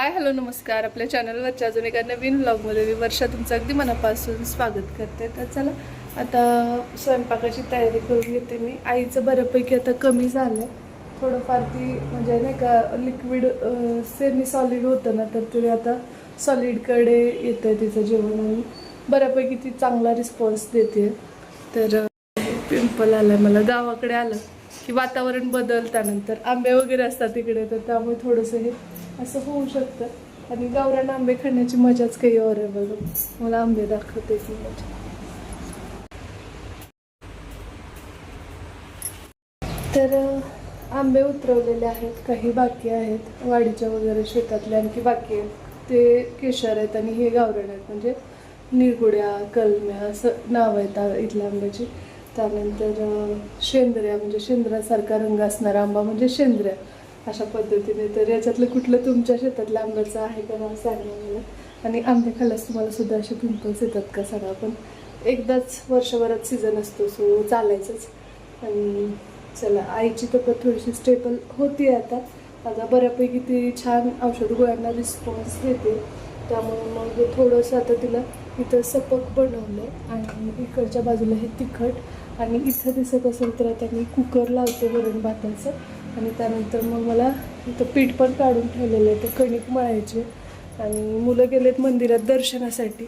Hi hello नमस्कार. आपल्या चॅनलवरच्या अजून एका नवीन व्लॉगमध्ये मी वर्षा तुमचं अगदी मनापासून स्वागत करते. तर चला आता स्वयंपाकाची तयारी करून घेते मी. आईचं बऱ्यापैकी आता कमी झालं थोडंफार ती म्हणजे नाही का लिक्विड सेमी सॉलिड होतं ना तर ते आता सॉलिडकडे येतं आहे तिचं जेवण आणि बऱ्यापैकी ती चांगला रिस्पॉन्स देते. तर पिंपल आलाय मला. गावाकडे आलं की वातावरण बदलल्यानंतर आंबे वगैरे असतात तिकडे तर त्यामुळे थोडंसं हे असं होऊ शकतं. आणि गावरान आंबे खाण्याची मजाच काही और आहे बघा. मला आंबे दाखवते ती मजा तर आंबे उतरवलेले आहेत काही बाकी आहेत. वाडीच्या वगैरे शेतातले आणखी बाकी आहेत. ते केशर आहेत आणि हे गावरण आहेत. म्हणजे निरगुड्या कलम्या असं नाव आहेत इथल्या आंब्याची. त्यानंतर शेंद्र्या म्हणजे शेंद्रासारखा रंग असणारा आंबा म्हणजे शेंद्र्या. अशा पद्धतीने. तर याच्यातलं कुठलं तुमच्या शेतातलं आंब्याचं आहे का मला सांगा मला. आणि आंबे खाल्ल्यास तुम्हाला सुद्धा असे पिंपल्स येतात का सांगा. पण एकदाच वर्षभरात सीझन असतो सो चालायचंच. आणि चला आईची तब्येत थोडीशी स्टेबल होती आता. आता बऱ्यापैकी ती छान औषध गोळ्यांना रिस्पॉन्स देते त्यामुळे मग थोडंसं आता तिला इथं सपक बनवलं आणि इकडच्या बाजूला हे तिखट. आणि इथं दिसत असेल तर आता मी कुकर लावते वरण भाताचं. आणि त्यानंतर मग मला इथं पीठ पण काढून ठेवलेलं आहे ते कणिक मळायचे. आणि मुलं गेलेत मंदिरात दर्शनासाठी.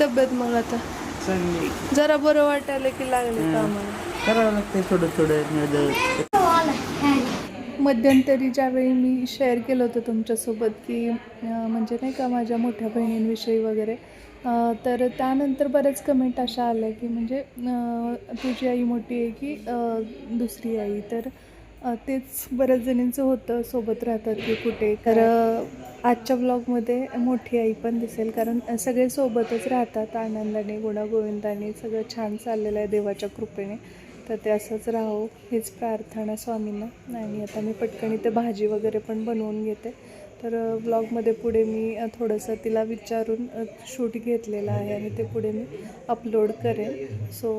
तब्येत मग आता? जरा बरं वाटायला की लागले कामाला करावं लागतंय थोडं थोडं मध्यंतरी ज्यावेळी मी शेअर केलं होतं तुमच्यासोबत की म्हणजे नाही का माझ्या मोठ्या बहिणींविषयी वगैरे तर त्यानंतर बऱ्याच कमेंट अशा आल्या की म्हणजे तुझी आई मोठी आहे की दुसरी आई? तर तेच बऱ्याच जणींचं होतं सोबत राहतात की कुठे. तर आजच्या ब्लॉगमध्ये मोठी आई पण दिसेल कारण सगळे सोबतच राहतात आनंदाने गुणागोविंदाने सगळं छान चाललेलं आहे देवाच्या कृपेने. तर ते असंच राहो हीच प्रार्थना स्वामींना. आणि आता मी पटकन इथे भाजी वगैरे पण बनवून घेते. तर ब्लॉगमध्ये पुढे मी थोडंसं तिला विचारून शूट घेतलेलं आहे आणि ते पुढे मी अपलोड करेन. सो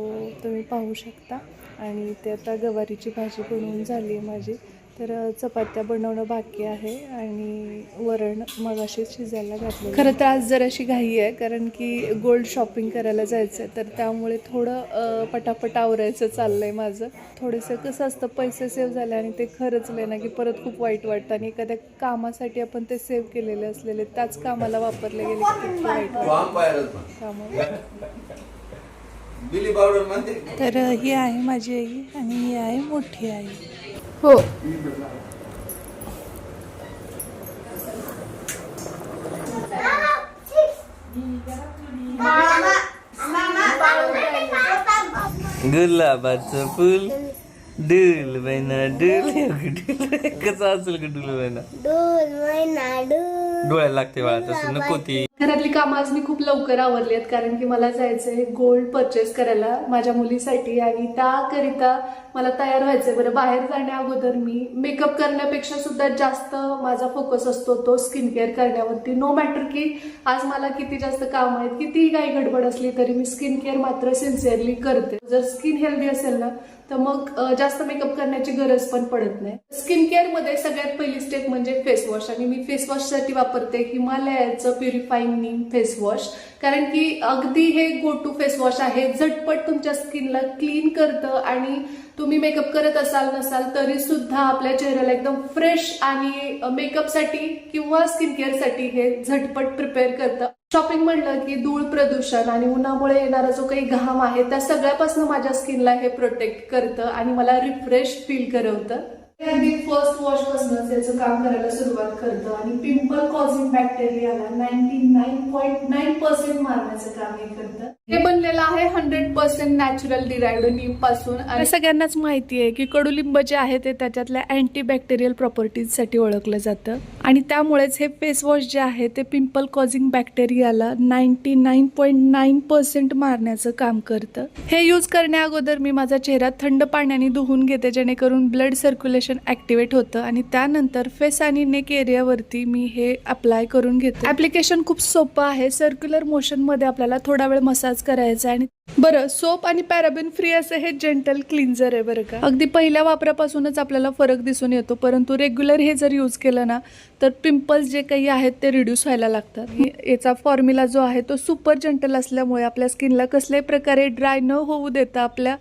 तुम्ही पाहू शकता. आणि ते आता गवारीची भाजी बनवून झाली आहे माझी. तर चपात्या बनवणं बाकी आहे आणि वरण मगाशी शिजायला घातलं खरं तर आज जराशी घाई आहे कारण की गोल्ड शॉपिंग करायला जायचं आहे तर त्यामुळे थोडं पटापट आवरायचं चाललं आहे माझं. थोडंसं कसं असतं पैसे सेव्ह झाले आणि ते खरंचले ना की परत खूप वाईट वाटतं. आणि एखाद्या कामासाठी आपण ते सेव्ह केलेले असलेले त्याच कामाला वापरले गेले की वाईट वाटतं. तर ही आहे माझी आई आणि ही आहे मोठी आई. हो. गुलाबाचं फुल डुल बहिणा डुल कसं असेल का डुल बहिणा डोल मैना डोल. डोळ्याला लागते बाळा तसं नको ती. घरातली कामं आज मी खूप लवकर आवरली आहेत कारण की मला जायचं आहे गोल्ड परचेस करायला माझ्या मुलीसाठी आणि त्याकरिता मला तयार व्हायचंय. बरं बाहेर जाण्या अगोदर मी मेकअप करण्यापेक्षा सुद्धा जास्त माझा फोकस असतो तो स्किन केअर करण्यावरती. नो मॅटर की आज मला किती जास्त काम आहेत कितीही काही गडबड असली तरी मी स्किन केअर मात्र सिन्सिअरली करते. जर स्किन हेल्दी असेल ना तर मग जास्त मेकअप करण्याची गरज पण पडत नाही. स्किन केअरमध्ये सगळ्यात पहिली स्टेप म्हणजे फेस वॉश आणि मी फेस वॉशसाठी वापरते हिमालयाचं प्युरिफाईंग नीम फेस वॉश कारण की अगदी हे गो टू फेस वॉश आहे. झटपट तुमच्या स्किनला क्लीन करतं आणि तुम्ही मेकअप करत असाल नसाल तरी सुद्धा आपल्या चेहऱ्याला एकदम फ्रेश आणि मेकअपसाठी किंवा स्किन केअरसाठी हे झटपट प्रिपेअर करतं. शॉपिंग म्हणलं की धूळ प्रदूषण आणि उन्हामुळे येणारा जो काही घाम आहे त्या सगळ्यापासून माझ्या स्किनला हे प्रोटेक्ट करतं आणि मला रिफ्रेश फील करवतं. अगदी फर्स्ट वॉश पासूनच याचं काम करायला सुरुवात करतं आणि pimple causing बॅक्टेरियाला ninety nine point nine percent मारण्याचं काम हे करतं. हे बनलेलं आहे हंड्रेड पर्सेंट नॅचरल डिरायव्ड नीमपासून आणि सगळ्यांनाच माहिती आहे की कडुलिंब जे आहे ते त्याच्यातल्या अँटी बॅक्टेरियल प्रॉपर्टीजसाठी ओळखलं जातं. आणि त्यामुळेच हे फेस वॉश जे आहे ते pimple causing बॅक्टेरियाला ninety nine point nine percent मारण्याचं काम करतं. हे यूज करण्या अगोदर मी माझा चेहरा थंड पाण्याने धुवून घेते जेणेकरून ब्लड सर्क्युलेशन ऍक्टिव्हेट होतं. आणि त्यानंतर फेस आणि नेक एरियावरती मी हे अप्लाय करून घेते. ऍप्लिकेशन खूप सोपं आहे. सर्क्युलर मोशनमध्ये आपल्याला थोडा वेळ मसाज करायचा आणि बरं सोप आणि पॅराबिन फ्री असं हे जेंटल क्लिन्झर आहे बरं का. अगदी पहिल्या वापरापासूनच आपल्याला फरक दिसून येतो परंतु रेग्युलर हे जर यूज केलं ना तर पिंपल्स जे काही आहेत ते रिड्यूस व्हायला लागतात. याचा फॉर्म्युला जो आहे तो सुपर जेंटल असल्यामुळे आपल्या स्किनला कसल्याही प्रकारे ड्राय न होऊ देता आपल्या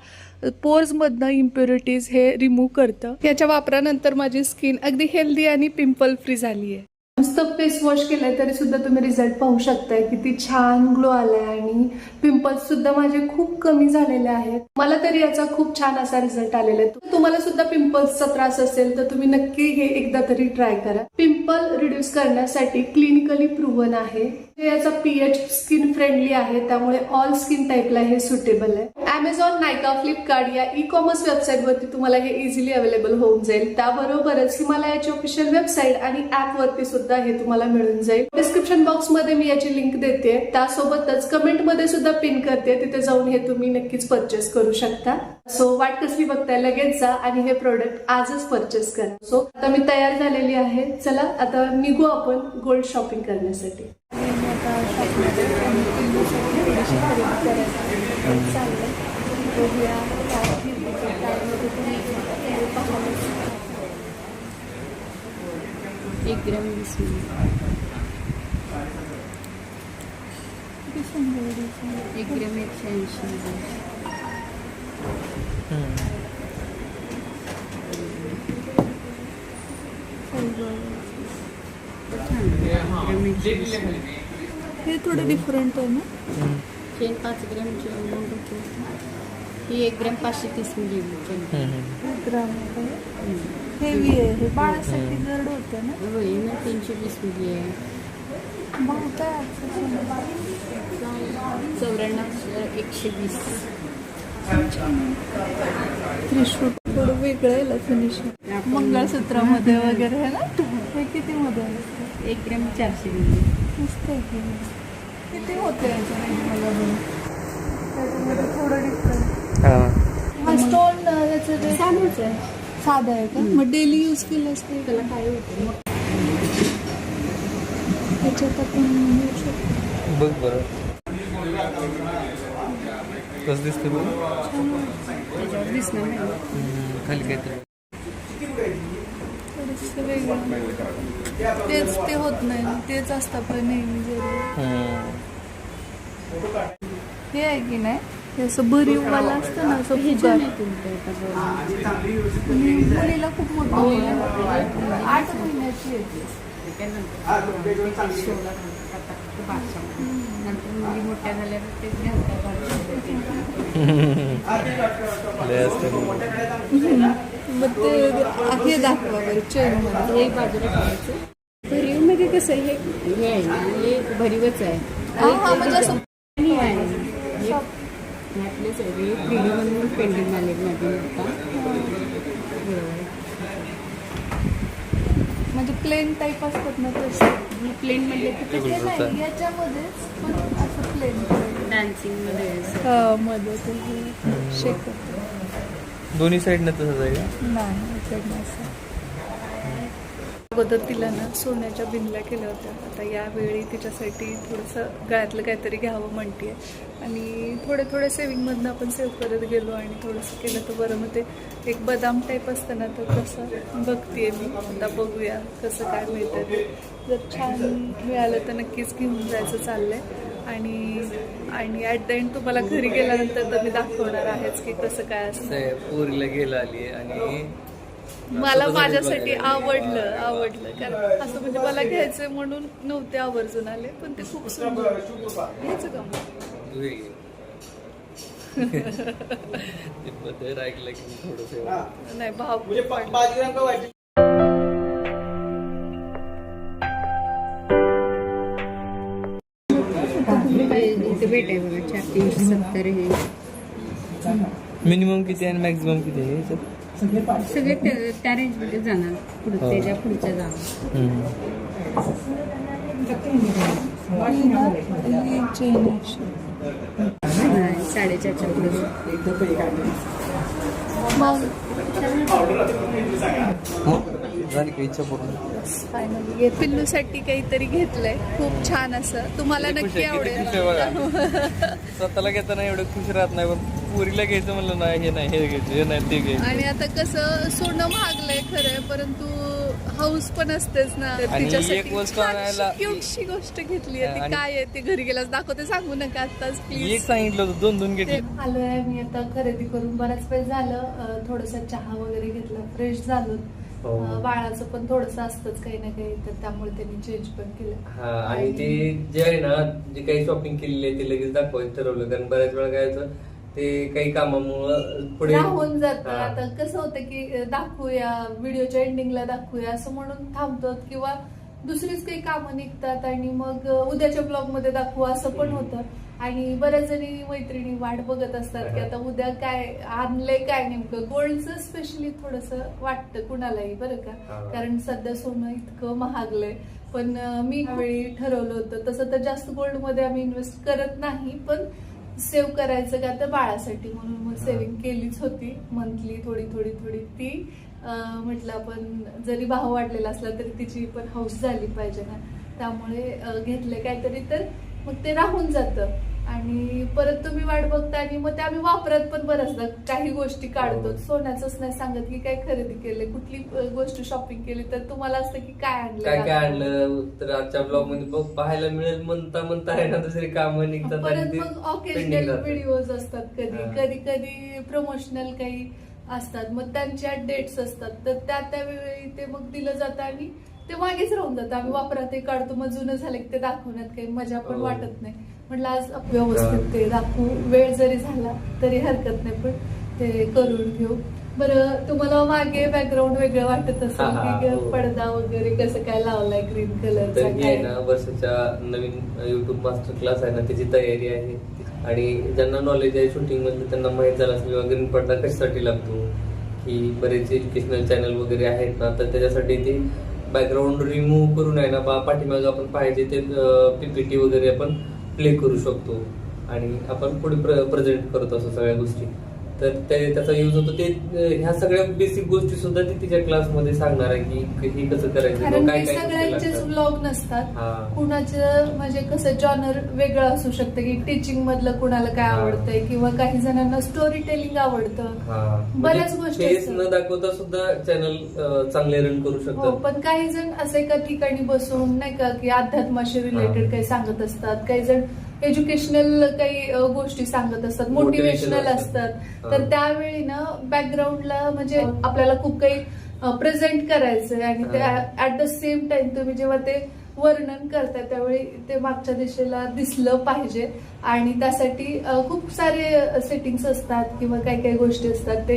पोर्समधनं इम्प्युरिटीज हे रिमूव्ह करतं. याच्या वापरानंतर माझी स्किन अगदी हेल्दी आणि पिंपल फ्री झाली आहे नुसतं फेस वॉश केलंय तरी सुद्धा तुम्ही रिझल्ट पाहू शकताय. किती छान ग्लो आलाय आणि पिंपल्स सुद्धा माझे खूप कमी झालेले आहेत. मला तरी याचा खूप छान असा रिझल्ट आलेला आहे. तुम्हाला सुद्धा पिंपल्सचा त्रास असेल तर तुम्ही नक्की हे एकदा तरी ट्राय करा. पिंपल रिड्यूस करण्यासाठी क्लिनिकली प्रूव्हन आहे. याचा पीएच स्किन फ्रेंडली आहे त्यामुळे ऑल स्किन टाईपला हे सुटेबल आहे. अमेझॉन नायका फ्लिपकार्ट या ई कॉमर्स वेबसाईट वरती तुम्हाला हे इझिली अवेलेबल होऊन जाईल. त्याबरोबरच हिमालयाची ऑफिशियल वेबसाईट आणि ऍप वरती सुद्धा हे तुम्हाला मिळून जाईल. डिस्क्रिप्शन बॉक्समध्ये मी याची लिंक देते. त्यासोबतच कमेंटमध्ये सुद्धा पिन करते. तिथे जाऊन हे तुम्ही नक्कीच परचेस करू शकता. सो वाट कसली बघताय लगेच जा आणि हे प्रोडक्ट आजच परचेस करा. सो आता मी तयार झालेली आहे. चला आता निघू आपण गोल्ड शॉपिंग करण्यासाठी. एक ग्रॅम वीस एक ग्रॅम एकशे ऐंशी ग्रॅम एकशे वीस हे थोडं डिफरंट आहे ना? चेन पाच ग्रॅमची अमाऊंट होते. ही एक ग्रॅम पाचशे तीस मिली चेन ग्राम हेवी आहे. हे बाळासाठी जड होतं ना? होय ना तीनशे वीस मिली आहे. भाव काय आहे? चौऱ्याण्णव एकशे वीस. थोडं वेगळं आहे फिनिशिंग मंगळसूत्रामध्ये वगैरे आहे ना? हे किती मध्ये आहे? एक ग्रॅम चारशे मिली मस्त आहे की किती होते त्याच्यामध्ये थोडं डिफरंट हा. स्टोन याचं ते चालूच आहे. साधं आहे का? मग डेली यूज केलं असते त्याला काय होतं त्याच्यात आपण घेऊ शकतो बघ बरं. कसं दिसतं बघ त्याच्यावर दिसणार नाही. हम्म, खाली काहीतरी. थोडंसं वेगळं. तेच ते होत नाही. तेच असतं पण नेहमी जरी हम्म. हे आहे की नाही? हे असं भरीववाला असतं ना असं फुगा नाही तुमचं आता बरं. आणि मुलीला खूप मोठं आठ महिन्याची आहे त्यानंतर. नंतर मुली मोठ्या झाल्यावर ते मग ते हे दाखवा बरं चेनमध्ये हे. बाजूला ठेवायचं. भरीवमध्ये कसं हे हे आहे ना हे भरीवच आहे. हा हा म्हणजे असं आहे हे आपलेच आहे हे थ्री डी म्हणून पेंटिंग आले मध्ये म्हणजे प्लेन टाईप असतात ना तसं. प्लेन म्हणजे ते नाही याच्यामध्येच पण असं प्लेन डान्सिंगमध्ये असं. मध्ये ते हे शेकत दोन्ही साईडनं तसंच आहे का? नाही इकडनं असं. अगोदर तिला ना सोन्याच्या बिनल्या केल्या होत्या. आता यावेळी तिच्यासाठी थोडंसं गळ्यातलं काहीतरी घ्यावं म्हणते आणि थोडे थोडे सेविंगमधनं आपण सेव्ह करत गेलो आणि थोडंसं केलं तर बरं. मग ते एक बदाम टाईप असतं ना तर कसं बघते मी. आता बघूया कसं काय मिळतं ते. जर छान मिळालं तर नक्कीच घेऊन जायचं चाललंय. आणि आणि ॲट द एंड तुम्हाला घरी गेल्यानंतर तर मी दाखवणार आहेच की कसं काय असतं. पुरीला गेलं गेला आली आणि मला माझ्यासाठी आवडलं आवडलं. कारण असं म्हणजे मला घ्यायचंय म्हणून नव्हते आवर्जून आले पण ते खूप सुंदर. घ्यायचं का हे नाही भाव भेट आहे बघा तीनशे सत्तर हे. मिनिमम किती आणि मॅक्झिमम किती आहे? सगळे त्या- त्या रेंजमध्ये जाणार पुढे हो. त्याच्या पुढच्या जाणार हम्म. ही. नाही, साडेचारच्या पुढे मग मग झाली का इच्छा पूर्ण फायनली पिल्लूसाठी काहीतरी घेतलंय खूप छान असं तुम्हाला नक्की बघा. स्वतःला घेताना एवढं खुश राहत नाही पण पुरीला घ्यायचं म्हणलं नाही हे नाही हे घ्यायचं हे नाही ते घ्यायचं. आणि आता कसं सोनं महागलंय खरंय परंतु हाऊस पण असतेच ना. आणि एक वस्तू आणायला- क्यूटशी गोष्ट घेतली आहे. ती आणि- काय आहे? ती घरी गेल्यास दाखवते सांगू नका आताच एक प्लीज सांगितलं होतं दोन दोन घेतले. आलोय मी आता खरेदी करून बराच वेळ झालं. थोडस चहा वगैरे घेतला फ्रेश झालो. हो. अं, बाळाचं पण थोडस असतंच काही ना काही तर त्यामुळे त्यांनी चेंज पण केलं. हा आणि ते जे आहे ना जे काही शॉपिंग केलेली आहे ते लगेच दाखवायचं ठरवलं. कारण बऱ्याच वेळा काय होतं ते काही कामामुळं पुढे राहून जात. हा. आता कसं होतं की दाखवूया व्हिडिओच्या एंडिंगला दाखवूया असं म्हणून थांबतो किंवा दुसरीच काही कामं निघतात आणि मग उद्याच्या ब्लॉगमध्ये दाखवू असं पण होतं. आणि बऱ्याच जणी मैत्रिणी वाट बघत असतात की आता उद्या काय आणलंय काय नेमकं? गोल्डचं स्पेशली थोडस वाटतं कुणालाही बरं का? हा. कारण सध्या सोनं इतकं महागलंय. पण अं, मी यावेळी ठरवलं होतं. तसं तर जास्त गोल्डमध्ये आम्ही इन्व्हेस्ट करत नाही पण सेव्ह करायचं का तर बाळासाठी म्हणून मग. सेव्हिंग केलीच होती. मंथली थोडी थोडी थोडी ती. म्हटलं आपण जरी भाव वाढलेला असला तरी तिची पण हाऊस झाली पाहिजे ना. त्यामुळे घेतले काहीतरी तर मग ते राहून जातं. आणि परत तुम्ही वाट बघता आणि मग ते आम्ही वापरत पण बरंचदा काही गोष्टी काढतो. हो. सोन्याचंच नाही सांगत की काय खरेदी केले. कुठली गोष्ट शॉपिंग केली तर तुम्हाला असतं की काय आणलं काय काय आणलं? तर आजच्या ब्लॉगमध्ये बघ पाहायला मिळेल. म्हणता म्हणता आहे ना दुसरी कामं निघतात परत मग राहतात. व्हिडिओज असतात कधी. कधी कधी प्रमोशनल काही असतात. मग त्यांच्या डेट्स असतात. तर त्या त्यावेळी ते मग दिलं जातं आणि ते मागेच राहून जातं. आम्ही वापरात ते काढतो. मग जुनं झालं की ते दाखवण्यात काही मजा पण हो. वाटत नाही. म्हटलं आज व्यवस्थित ते दाखवू. वेळ जरी झाला तरी हरकत नाही पण ते करून घेऊ. बरं तुम्हाला मागे बॅकग्राऊंड वेगळं वाटत असेल की हो. पडदा वगैरे कसं काय लावलाय ग्रीन ना वर्षाच्या नवीन युट्यूब मास्टर क्लास आहे ना त्याची तयारी आहे. आणि ज्यांना नॉलेज आहे शूटिंग मधलं त्यांना माहीत झालं असेल किंवा ग्रीन पडदा कशासाठी लागतो? की बरेच एज्युकेशनल चॅनल वगैरे आहेत ना तर त्याच्यासाठी ते बॅकग्राऊंड रिमूव्ह करून आहे ना बा पाठीमागं आपण पाहिजे ते पीपीटी वगैरे आपण प्ले करू शकतो. आणि आपण पुढे प्रेझेंट करतो असं सगळ्या गोष्टी. तर ते त्याचा यूज होतो ते ह्या सगळ्या बेसिक गोष्टी सुद्धा ती तिच्या क्लासमध्ये सांगणार आहे की हे कसं करायचं काय सगळ्यांचेच. व्लॉग नसतात. कुणाचं म्हणजे कसं जॉनर वेगळं असू शकतं की टीचिंग मधलं कुणाला काय. आवडतंय किंवा काही जणांना स्टोरी टेलिंग आवडतं हा. बऱ्याच म्हणजे गोष्टी. न दाखवता सुद्धा चॅनल चांगले रन करू हो शकतात पण काही जण असे एका ठिकाणी बसून नाही का की अध्यात्माशी रिलेटेड. काही सांगत असतात काही जण एज्युकेशनल काही गोष्टी सांगत असतात मोटिवेशनल असतात. तर. त्यावेळी ना बॅकग्राऊंडला म्हणजे आपल्याला खूप काही प्रेझेंट करायचंय आणि ते. ऍट द सेम टाइम तुम्ही जेव्हा ते वर्णन करताय त्यावेळी ते मागच्या दिशेला दिसलं पाहिजे. आणि त्यासाठी खूप सारे सेटिंग्स असतात किंवा काही काही गोष्टी असतात. ते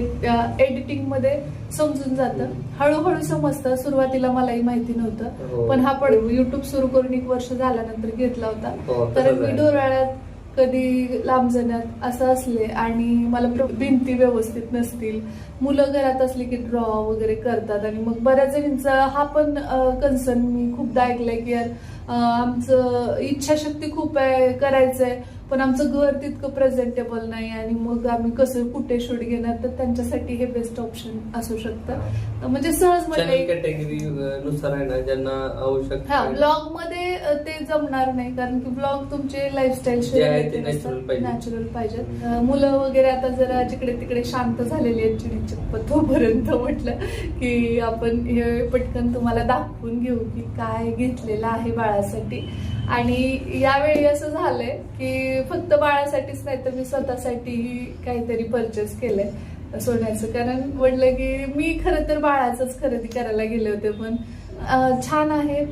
एडिटिंगमध्ये समजून जातं. हळूहळू समजतं. सुरुवातीला मलाही माहिती हो. नव्हतं पण हा पण युट्यूब सुरू करून एक वर्ष झाल्यानंतर घेतला हो, होता तसंच कारण मी. डोराळ्यात कधी लांब जाण्यात असं असले आणि मला प्र- भिंती व्यवस्थित नसतील. मुलं घरात असली की ड्रॉ वगैरे करतात आणि मग बऱ्याच जणींचा हा पण कन्सर्न मी खूपदा ऐकलंय की यार आमचं इच्छाशक्ती खूप आहे करायचंय. पण आमचं घर तितकं प्रेझेंटेबल नाही आणि मग आम्ही कसं कुठे शूट घेणार? तर त्यांच्यासाठी हे बेस्ट ऑप्शन असू शकतं. म्हणजे सहज म्हणजे ज्यांना आवश्यक हा ब्लॉगमध्ये ते जमणार नाही. कारण की ब्लॉग तुमचे लाईफस्टाईल. नॅचरल पाहिजेत. मुलं वगैरे आता जरा जिकडे तिकडे शांत झालेली आहेत चिडीचप्प तोपर्यंत म्हटलं की आपण हे पटकन तुम्हाला दाखवून घेऊ की काय घेतलेलं आहे बाळासाठी. आणि यावेळी असं झालंय की फक्त बाळासाठीच नाही तर मी स्वतःसाठीही काहीतरी परचेस केलंय सोन्याचं. कारण म्हटलं की मी खरं तर बाळाचंच खरेदी करायला गेले होते पण छान आहे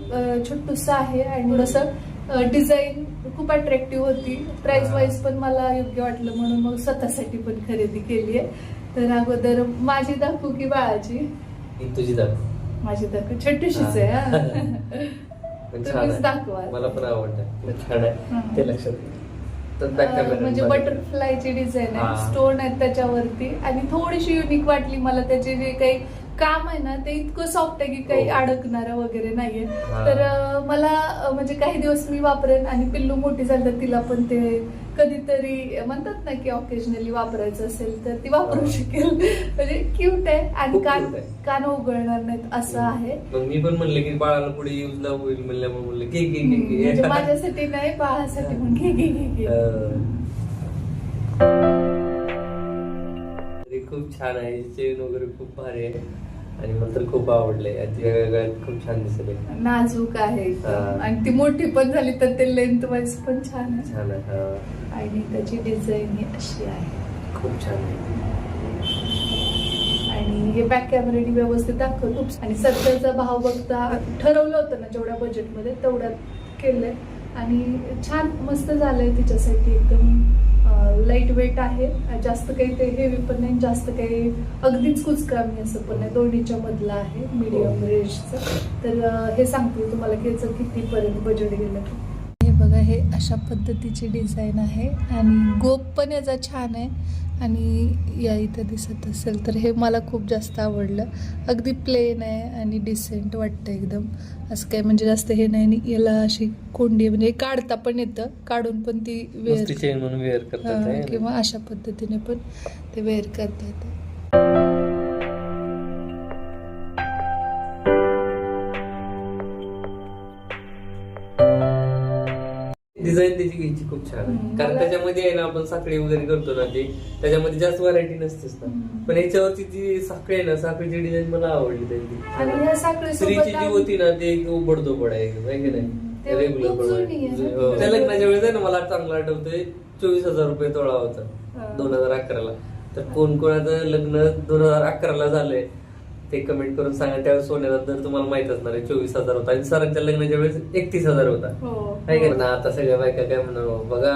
छोटूस आहे आणि थोडंसं डिझाईन खूप अट्रॅक्टिव्ह होती. प्राइस वाईज पण मला योग्य वाटलं म्हणून मग स्वतःसाठी पण खरेदी केली आहे. तर अगोदर माझी दाखवू की बाळाची? तुझी दाखव. माझी दाखवू? छोटीशीच आहे तुम्हीच आहे दाखवा. मला पण आवडतं छान आहे. ते लक्षात घे. तर back अं, camera म्हणजे मध्ये. बटरफ्लायची डिझाईन हा. आहे स्टोन आहेत त्याच्यावरती आणि थोडीशी युनिक वाटली मला त्याचे जे काही काम आहे ना ते इतकं सॉफ्ट आहे की काही हो. अडकणारं वगैरे नाहीये हा. तर अं, मला अं, म्हणजे काही दिवस मी वापरेन आणि पिल्लू मोठी झाली तर तिला पण ते कधीतरी म्हणतात ना की ऑकेजनली वापरायचं असेल तर ती वापरू. शकेल. म्हणजे क्यूट आहे आणि खूप कान cute आहे. कान उघडणार नाहीत असं आहे. मग मी पण म्हणले की बाळाला पुढे युजला होईल म्हणल्यामुळे म्हणलं घे घे घे म्हणजे माझ्यासाठी नाही बाळासाठी पण घे घे घे घे. अं. तरी खूप छान आहे. चेन वगैरे खूप भारी आहे. आणि मला तर खूप आवडले खूप छान दिसत आहे. नाजूक आहे एकदम. हा. आणि ती मोठी पण झाली तर ते लेंथ वाईज पण छान आहे. छान आहे. हा. आणि त्याची डिझाईन ही अशी आहे. खूप छान आणि हे बॅक कॅमेऱ्याने व्यवस्थित दाखवतो आणि सध्याचा भाव बघता ठरवलं होतं ना जेवढ्या बजेटमध्ये तेवढ्यात केलंय. आणि छान मस्त झालंय तिच्यासाठी एकदम लाइट वेट आहे. जास्त काही ते हेवी पण नाही जास्त काही अगदीच कुचकामी असं पण नाही. दोन्हीच्या मधलं आहे मीडियम रेंजचं तर अं, हे सांगते तुम्हाला की याचं कितीपर्यंत बजेट गेलं. हे बघा हे अशा पद्धतीची डिझाईन आहे. आणि गोप पण याचा छान आहे. आणि या इथं दिसत असेल तर हे मला खूप जास्त आवडलं. अगदी प्लेन आहे आणि डिसेंट वाटतं एकदम. असं काय म्हणजे जास्त हे नाही. आणि याला अशी कोंडी आहे, म्हणजे काढता पण येतं. काढून पण ती वेअर म्हणून वेअर करतात आहे. किंवा अशा पद्धतीने पण ते वेअर करता येतं डिझाईन त्याची घ्यायची खूप छान आहे कारण त्याच्यामध्ये आहे ना आपण साखळी वगैरे करतो ना ते त्याच्यामध्ये जास्त व्हरायटी नसतेच ना. पण याच्यावरची जी साखळी आहे ना साखळीची डिझाईन मला आवडली त्यांची साखळी स्त्रीची जी होती ना ते उबडतो आहे की नाही रेग्युलर. हो. त्या लग्नाच्या वेळेस आहे ना मला चांगलं आठवतंय चोवीस हजार रुपये तोळा. होता दोन हजार अकराला तर कोण कोणाचं लग्न दोन हजार अकराला झालंय ते कमेंट करून सांगा त्यावेळेस सोन्याचा दर तुम्हाला माहीत असणार आहे चोवीस हजार होता. आणि सरांच्या लग्नाच्या वेळेस एकतीस हजार होता. हो. काय ना आता सगळ्या बायका काय म्हणा बघा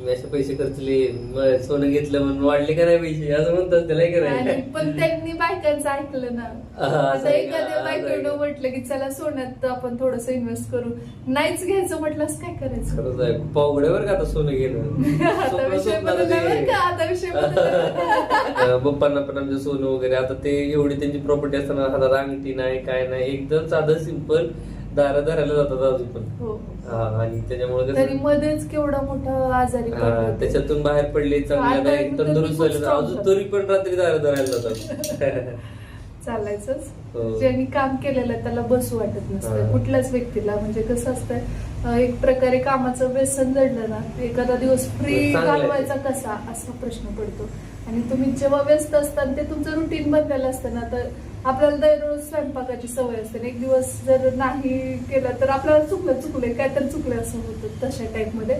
तुम्ही असे पैसे खर्चले मग सोनं घेतलं म्हणून वाढले का नाही पैसे? असं म्हणतात त्याला करायचं पण त्यांनी बायकांचं ऐकलं ना. हा, असं आता आहे का? एखाद्या का? म्हटलं की चला सोन्यात आपण थोडस इन्व्हेस्ट करू. नाहीच घ्यायचं म्हटलंस काय करायचं? खरंच आहे. पावगड्यावर का आता सोनं घेणं? आता स्वप्न विषय स्वप्नात बदलला बरं ते- का आता विषय बदलला अं, पप्पांना पण आमच्या सोनं वगैरे आता ते एवढी त्यांची प्रॉपर्टी असताना हातात अंगठी नाही काय नाही एकदम साधं सिंपल दारा दाराला जातात अजून पण. हा, आणि त्याच्यामुळे तरी मध्येच केवढा मोठा आजारी पडला. त्याच्यातून बाहेर पडले चांगले आता तंदुरुस्त झाले अजून. तरी पण रात्री दारा धरायला जातात चालायचंच हो. ज्यांनी काम केलेलं आहे त्याला बसू वाटत नसतं. कुठल्याच व्यक्तीला म्हणजे कसं असतंय अं, एक प्रकारे कामाचं व्यसन जडलं ना एखादा दिवस फ्री चांगलं आहे. घालवायचा कसा असा प्रश्न पडतो आणि तुम्ही जेव्हा व्यस्त असता ते तुमचं रुटीन बनलेलं असतं ना तर आपल्याला दररोज स्वयंपाकाची सवय असते एक दिवस जर नाही केलं तर आपल्याला चुकलं चुकलंय काय तर चुकलं असं होतं तशा टाईपमध्ये.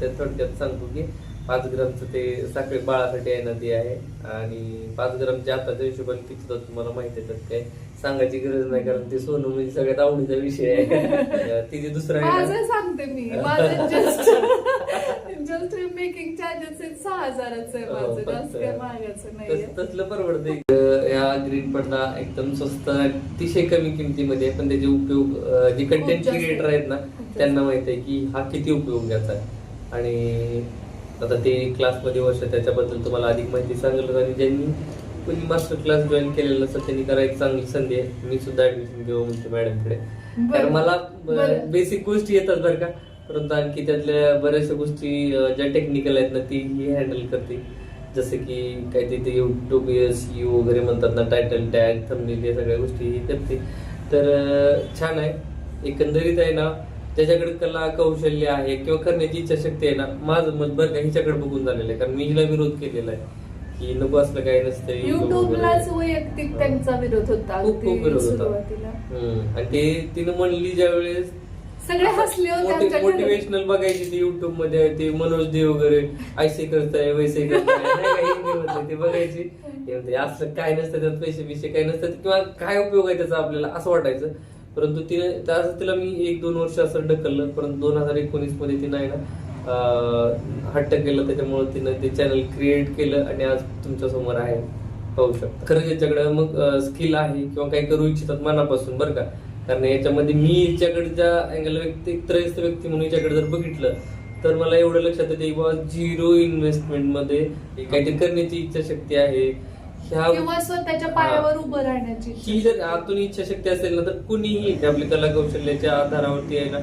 ते थोडक्यात सांगतो की पाच ग्रामचं ते साखळी बाळासाठी आहे ना ते आहे. आणि पाच ग्रामच्या आताच्या हिशोबाने किती तर तुम्हाला माहिती आहे काय सांगायची गरज नाही कारण ते सोनं म्हणजे सगळ्यात आवडीचा विषय आहे. तिथे दुसरा सांगते मी. जस्ट मेकिंग चार्जेस सहा हजाराचं आहे हो, माझं. जास्त काय महागाचं नाहीये तस- तसलं परवडतं या ग्रीन पडदा एकदम स्वस्त अतिशय कमी किमतीमध्ये पण त्याचे उपयोग जे कंटेंट. क्रिएटर आहेत ना. त्यांना माहीत आहे की हा किती उपयोगाचा आहे आणि आता ते क्लासमध्ये वर्ष त्याच्याबद्दल तुम्हाला अधिक माहिती सांगितलं आणि ज्यांनी कोणी मास्टर क्लास जॉईन केलेलं असतं त्यांनी करा एक चांगली संधी आहे मी सुद्धा ऍडमिशन घेऊ म्हणतो मॅडमकडे. कारण मला. बेसिक गोष्टी येतात बरं का परंतु आणखी त्यातल्या बऱ्याचशा गोष्टी ज्या टेक्निकल आहेत ना ती ही हँडल करते. जसं की काय तिथे युट्यूब एस यू वगैरे म्हणतात ना टायटल टॅग थंबनेल या सगळ्या गोष्टी ही करते. तर छान आहे. एकंदरीत आहे ना त्याच्याकडे कला कौशल्य आहे किंवा करण्याची इच्छाशक्ती आहे ना माझं मत बरं का हिच्याकडे बघून झालेलं आहे. कारण मी हिला विरोध केलेला आहे. की नको असलं काही नसतं युट्यूबलाच. वैयक्तिक. त्यांचा विरोध होता. खूप विरोध होता. आणि ते तिनं म्हणली ज्या वेळेस सगळे हसले होते. मोटिवेशनल बघायची ते युट्यूबमध्ये ते मनोज देव वगैरे ऐसे करताय वैसे करताय नाही का, हिंदीमध्ये ते बघायची. म्हणते, असलं काय नसतं त्यात पैसे बिसे काय नसतात किंवा काय उपयोग आहे त्याचा आपल्याला असं वाटायचं. परंतु तिने त्या- असं तिला मी एक दोन वर्ष असं ढकललं परंतु दोन हजार एकोणीसमध्ये तिनं आहे ना अं, हट्ट केलं त्याच्यामुळे तिनं ते चॅनल क्रिएट केलं आणि आज तुमच्यासमोर आहे. पाहू शकता. खरंच याच्याकडे मग स्किल आहे किंवा काही करू इच्छितात मनापासून बरं का? कारण याच्यामध्ये मी याच्याकडे ज्या अँगल व्यक्ती त्रयस्थ व्यक्ती म्हणून याच्याकडे जर बघितलं तर मला एवढं लक्षात येते की बाबा झिरो इन्व्हेस्टमेंटमध्ये काहीतरी करण्याची इच्छाशक्ती आहे. ह्या किंवा स्वतःच्या पायावर उभं राहण्याची ही जर आतून इच्छाशक्ती असेल ना तर कुणीही आपली कला कौशल्याच्या आधारावरती आहे ना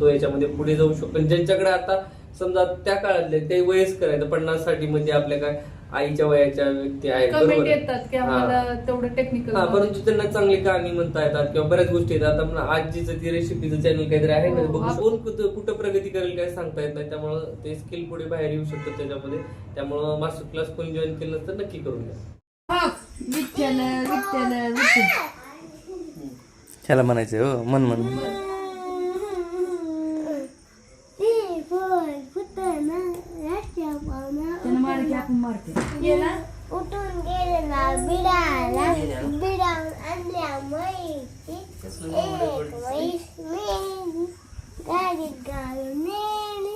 तो याच्यामध्ये पुढे जाऊ शकतो. पण ज्यांच्याकडे आता समजा त्या काळातले काही वयस्कर आहेत पन्नाससाठी मध्ये आपल्या काय आईच्या वयाच्या व्यक्ती आहेत कमेंट बरोबर आहे? येतात की हा. आम्हाला तेवढं टेक्निकल हा परंतु त्यांना चांगली कहाणी म्हणता येतात किंवा बऱ्याच गोष्टी येतात आता म्हणा आजीचं ती रेसिपीचं चॅनल काहीतरी आहे ना हो, बघू आप- कोण कुठं कुठं प्रगती करेल काय सांगता येत नाही. त्यामुळं ते स्किल पुढे बाहेर येऊ शकतं त्याच्यामध्ये. त्यामुळं मास्टर क्लास कोणी जॉईन केलं तर नक्की करून घ्या. विठ्ठल विठ्ठल विठ्ठल. त्याला म्हणायचं हो मन. मन ती बोल फुटाणा राष्ट्रीय पाहुणा त्यानं मार की आपण मारते गेला? उठून गेलेला बिडाला. बिडावून आणल्या म्हैसी एक म्हैस मेली. गाडीत घालून नेली.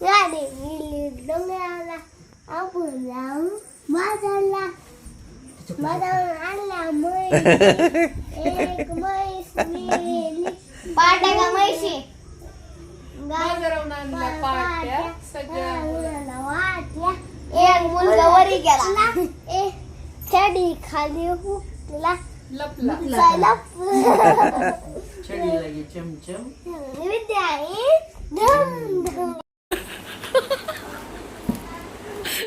गाडी गेली डोंगराला. आपण लावून बाजारला. बाजारून आणल्या म्हैसी एक म्हैस मेली. पाटा का म्हैशी. बाजारावून आणल्या पाट्या. सगळ्या. वाटल्या एक मुलगा वरी गेला. एक चडी खाली हुकला लपला. चला छडी लागे चमचम. विद्या धम धम.